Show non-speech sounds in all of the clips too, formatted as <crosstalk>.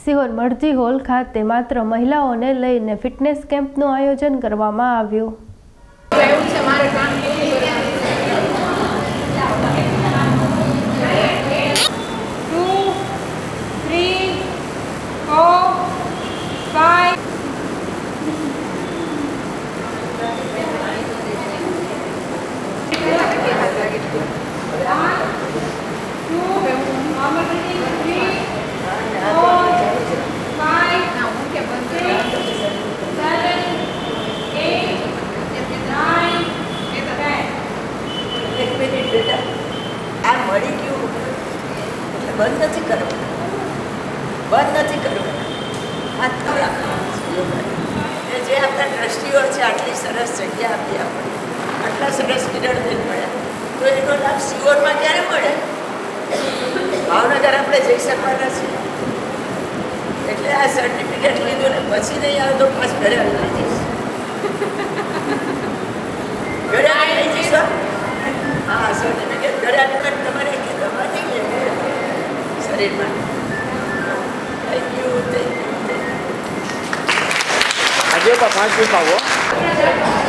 સિહોર મરજી હોલ ખાતે માત્ર મહિલાઓને લઈને ફિટનેસ કેમ્પનું આયોજન કરવામાં આવ્યું એવું છે મારે કામ કેવું કરવાનું ટુ થ્રી ફોર ફાઈવ એક મિનિટ બેટા આ મળી ગયું એટલે બંધ નથી કરવાનું બંધ નથી કરવાનું હાથ તો રાખવાનું એ જે આપણા ટ્રસ્ટીઓ છે આટલી સરસ જગ્યા આપી આપણે આટલા સરસ નહીં મળ્યા તો એનો લાભ સિયોરમાં ક્યારે મળે? ભાવનગર આપણે જઈ શકવાના છીએ. એટલે આ સર્ટિફિકેટ લીધું ને પછી નહીં આવે તો પાછ ઘરે આવી જઈશ. <laughs> ઘરે આવી જઈશ હા. સર્ટિફિકેટ ઘરે આવી તમારે કીધું વધી ગયા શરીરમાં. થેન્ક યુ થેન્ક યુ આજે પણ પાંચ મિનિટ આવો. મારું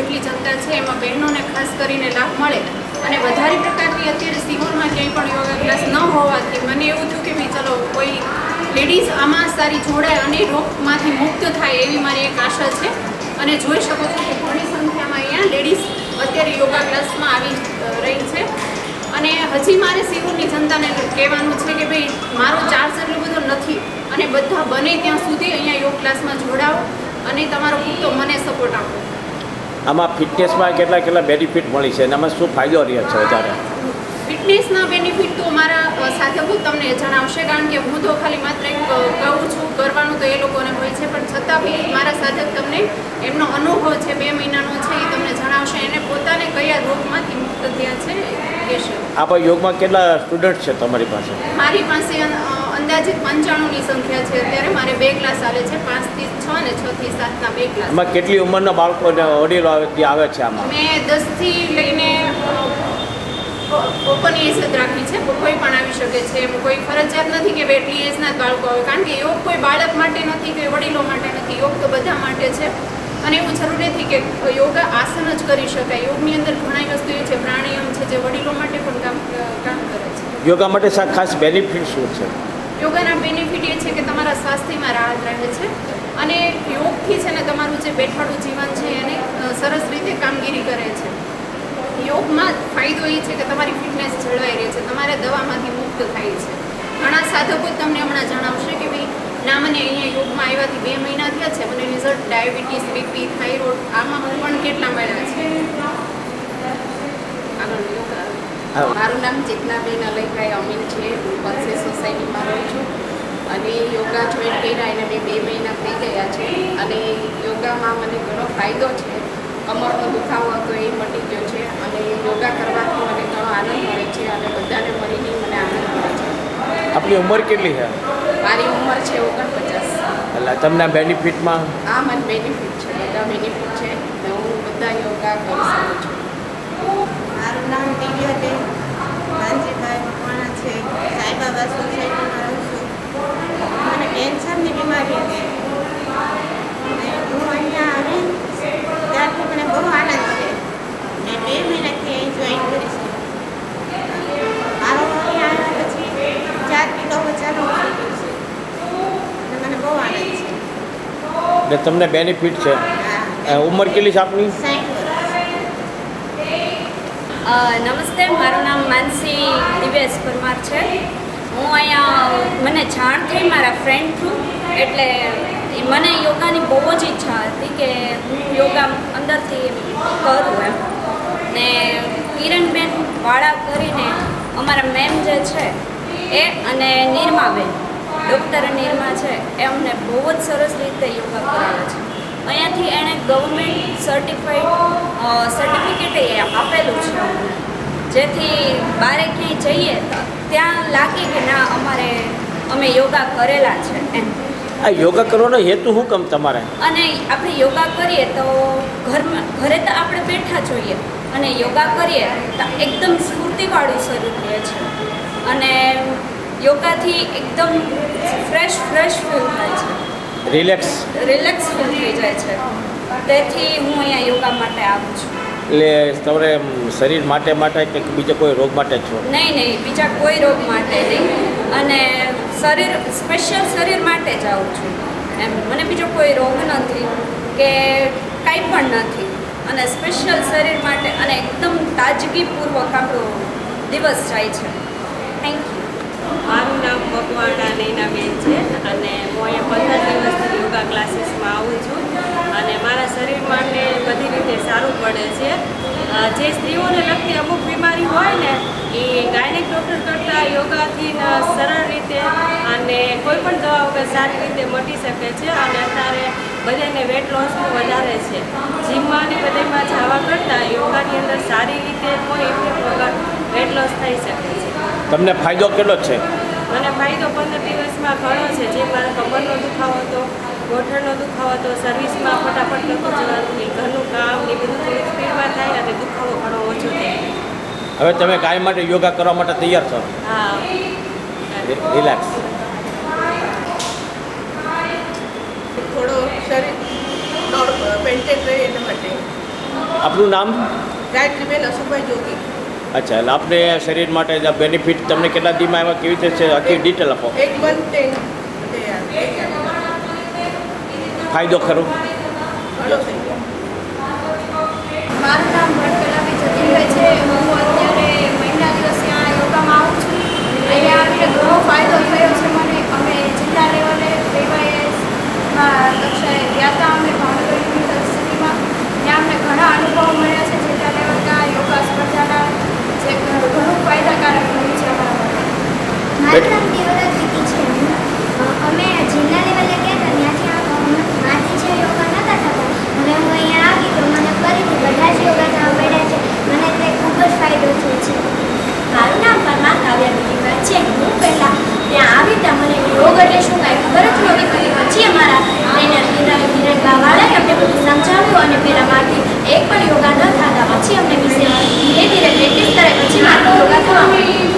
જેટલી જનતા છે, એમાં બહેનોને ખાસ કરીને લાભ મળે. અને વધારે પ્રકારની અત્યારે સિહોરમાં ક્યાંય પણ યોગા ક્લાસ ન હોવાથી મને એવું થયું કે ભાઈ ચલો કોઈ લેડીઝ આમાં સારી જોડાય અને રોગમાંથી મુક્ત થાય એવી મારી એક આશા છે. અને જોઈ શકો છો કે ઘણી સંખ્યામાં અહીંયા લેડીઝ અત્યારે યોગા ક્લાસમાં આવી રહી છે. અને હજી મારે સિહોરની જનતાને કહેવાનું છે કે ભાઈ, મારો ચાર્જ એટલો બધો નથી અને બધા બને ત્યાં સુધી અહીંયા યોગ ક્લાસમાં જોડાઓ અને તમારો પૂરતો મને સપોર્ટ આપો. આમાં ફિટનેસમાં કેટલા કેટલા બેનિફિટ મળી છે અને આમાં શું ફાયદો રહ્યો છે વધારે? ફિટનેસના બેનિફિટ તો મારા સાથે સાધકો તમને જણાવશે કારણ કે હું તો ખાલી માત્ર એક કહું છું કરવાનું તો એ લોકોને હોય છે પણ છતાં બી મારા સાધક તમને એમનો અનુભવ છે બે મહિનાનો છે એ તમને જણાવશે. એને પોતાને કયા રોગમાંથી મુક્ત થયા છે કહેશે. આપણે યોગમાં કેટલા સ્ટુડન્ટ છે તમારી પાસે? મારી પાસે અંદાજિત પંચાણુંની સંખ્યા છે. અત્યારે મારે બે ક્લાસ ચાલે છે. પાંચથી છ અને છ થી સાતના બે ક્લાસ. આમાં કેટલી ઉંમરના બાળકો અને વડીલો આવે આવે છે આમાં? મેં દસથી લઈને ઓપન એજ જ રાખી છે. કોઈ પણ આવી શકે છે. એમ કોઈ ફરજિયાત નથી કે એટલી એજના જ બાળકો આવે. કારણ કે યોગ કોઈ બાળક માટે નથી કે વડીલો માટે નથી. યોગ તો બધા માટે છે. અને એવું જરૂરી નથી કે યોગા આસન જ કરી શકાય. યોગની અંદર ઘણી વસ્તુ એ છે. પ્રાણાયામ છે જે વડીલો માટે પણ કામ કામ કરે છે. યોગા માટે ખાસ બેનિફિટ શું છે? યોગાના બેનિફિટ એ છે કે તમારા સ્વાસ્થ્યમાં રાહત રહે છે અને યોગથી છે ને તમારું જે બેઠાડું જીવન છે એને સરસ રીતે કામગીરી કરે છે. યોગમાં ફાયદો એ છે કે તમારી ફિટનેસ જળવાઈ રહે છે, તમારે દવામાંથી મુક્ત થાય છે. ઘણા સાધકો તમને હમણાં જણાવશે કે ભાઈ, ના મને અહીંયા યોગમાં આવ્યાથી બે મહિના થયા છે, મને રિઝલ્ટ ડાયાબિટીસ બીપી થાઇરોઇડ આમાં પણ કેટલા મળ્યા છે? આગળ યોગા. મારું નામ ચેતનાબેન અલયભાઈ અમીન છે. હું પલસે સોસાયટીમાં રહું છું. અને યોગા જોઈન કર્યા એને મેં બે મહિના થઈ ગયા છે. અને યોગામાં મને ઘણો ફાયદો છે. કમરનો દુખાવો હતો એ મટી ગયો છે. અને યોગા કરવાથી મને ઘણો આનંદ મળે છે અને બધાને મળીને મને આનંદ મળે છે. આપની ઉંમર કેટલી છે? મારી ઉંમર છે ઓગણપચાસ. એટલે તમને બેનિફિટમાં આ મને બેનિફિટ છે. બધા બેનિફિટ છે. હું બધા યોગા કરી નામ દિવ્યાબેન માનજીભાઈ મકવાણા છે સાંઈબાબા સોસાયટીમાં રહું છું. મને કેન્સરની બીમારી હતી. હું અહીંયા આવી ત્યારથી મને બહુ આનંદ છે. મેં બે મહિનાથી અહીં જોઈન કરી છે. મારો અહીંયા આવ્યા પછી ચાર કિલો અને મને બહુ આનંદ છે. તમને બેનિફિટ છે. ઉંમર કેટલી છે આપની? નમસ્તે, મારું નામ માનસી દિવેશ પરમાર છે. હું અહીંયા, મને જાણ થઈ મારા ફ્રેન્ડ થ્રુ, એટલે મને યોગાની બહુ જ ઈચ્છા હતી કે હું યોગા અંદરથી કરું એમ. ને કિરણબેન વાળા કરીને અમારા મેમ જે છે, એ અને નિરમાબેન, ડૉક્ટર નિરમા છે, એ અમને બહુ જ સરસ રીતે યોગા કરાવે છે. અહીંયાથી એણે ગવર્મેન્ટ સર્ટિફાઈડ સર્ટિફિકેટ એ આપેલું છે. જેથી બારે ક્યાંય જઈએ ત્યાં લાગે કે ના અમારે અમે યોગા કરેલા છે એમ. આ યોગા કરવાનો હેતુ શું કામ તમારે? અને આપણે યોગા કરીએ તો ઘરમાં ઘરે તો આપણે બેઠા જોઈએ અને યોગા કરીએ તો એકદમ સ્ફૂર્તિવાળું શરીર રહે છે. અને યોગાથી એકદમ ફ્રેશ ફ્રેશ ફીલ થાય છે. રિલેક્સ રિલેક્સ ફીલ થઈ જાય છે. તેથી હું અહીંયા યોગા માટે આવું છું. એટલે તમારે શરીર માટે માટે કે બીજા કોઈ રોગ માટે છો? નહીં નહીં બીજા કોઈ રોગ માટે નહીં. અને શરીર સ્પેશિયલ શરીર માટે જ આવું છું. એમ મને બીજો કોઈ રોગ નથી કે કાંઈ પણ નથી. અને સ્પેશિયલ શરીર માટે અને એકદમ તાજગીપૂર્વક આપણો દિવસ જાય છે. થેન્ક યુ મારું નામ મકવાણા નૈનાબેન છે અને હું અહીંયા પંદર દિવસથી યોગા ક્લાસીસમાં આવું છું. અને મારા શરીર માટે બધી રીતે સારું પડે છે. જે સ્ત્રીઓને લગતી અમુક બીમારી હોય ને એ ગાયનિક ડૉક્ટર કરતાં યોગાથી ન સરળ રીતે અને કોઈ પણ દવા વગર સારી રીતે મટી શકે છે. અને અત્યારે બધાને વેટ લોસનું વધારે છે. જીમમાં અને બધામાં જવા કરતાં યોગાની અંદર સારી રીતે કોઈ ઇફેક્ટ વગર વેટ લોસ થઈ શકે છે. તમને ફાયદો કેટલો છે? મને ફાયદો પંદર દિવસમાં ઘણો છે. જે મારા કમરનો દુખાવો હતો ગોઠણનો દુખાવો તો સર્વિસમાં ફટાફટ નહોતું જવાનું ઘરનું કામ ને બધું થોડું સ્પીડમાં થાય અને દુખાવો ઘણો ઓછો થાય હવે તમે કાયમ માટે યોગા કરવા માટે તૈયાર છો? હા. રિલેક્સ. થોડો શરીર મેન્ટેન રહે એના માટે. આપનું નામ? ગાયત્રીબેન અશોકભાઈ જોગી. અચ્છા એટલે આપણે શરીર માટે બેનિફિટ તમને કેટલા દીમાં આવ્યા? કેવી રીતે છે? આખી ડિટેલ આપો. એક મંથ ટેન ફાયદો ખરો? મારું નામ ભટકલાબી જતીનભાઈ છે. હું અત્યારે મહિના દિવસ ત્યાં યોગામાં આવું છું. અહીંયા આવીને ઘણો ફાયદો થયો છે મને અમે જિલ્લા લેવલે પીવાયએસમાં કક્ષાએ ગયા હતા અમે ભાવનગર યુનિવર્સિટીમાં ત્યાં અમને ઘણા અનુભવો મળ્યા છે જિલ્લા લેવલના યોગા સ્પર્ધાના જે ઘણું ફાયદાકારક રહ્યું છે અમારા માટે મારું નામ દેવરાજ દીદી છે અ, અમે જિલ્લા લેવલે ગયા હતા ત્યાંથી આ- મારાથી જે યોગા નહોતા થતા હવે હું અહીંયા આવી તો મને ફરીથી બધા જ યોગા થવા મળ્યા છે મને તે ખૂબ જ ફાયદો થયો છે મારું નામ પરમાર કાવ્યા બીજીભાઈ છે હું પહેલાં ત્યાં આવી ત્યાં મને યોગ એટલે શું કાંઈ ખબર જ નહોતી પડી પછી અમારા ટ્રેનર કિરણ કિરણ બાવાળાએ અમને બધું સમજાવ્યું અને પહેલાં મારથી એક પણ યોગા ન થતા પછી અમને વિશે ધીરે ધીરે પ્રેક્ટિસ કરે પછી મારથી યોગા થવા માંડ્યું અત્યારે કેમ છે તમને અત્યારે મને અહીંયા બહુ જ ગમે છે ફાયદાકારક છે બાળકો માટે ને એ લોકો કારણ કે ભણવામાં અત્યારે બહુ સ્ટ્રેસ વધી રહ્યું છે અને અહીંયા ધ્યાન ને એ બધું આવે તો મનની એકાગ્રતા થાય છે શાંત થાય છે અને યાદશક્તિ બાળકોની વધે છે એટલે હું અત્યારે ધોરણ દસમાં અભ્યાસ કરું છું એટલે મારા માટે ખૂબ ફાયદાકારક રહ્યું છે અને આમાં અહીંયા યોગા કર્યા તે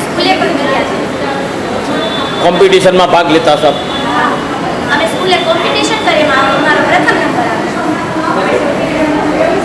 સ્કૂલે પણ છે છે. કોમ્પિટિશનમાં ભાગ લેતા છો અમે સ્કૂલે કોમ્પિટિશન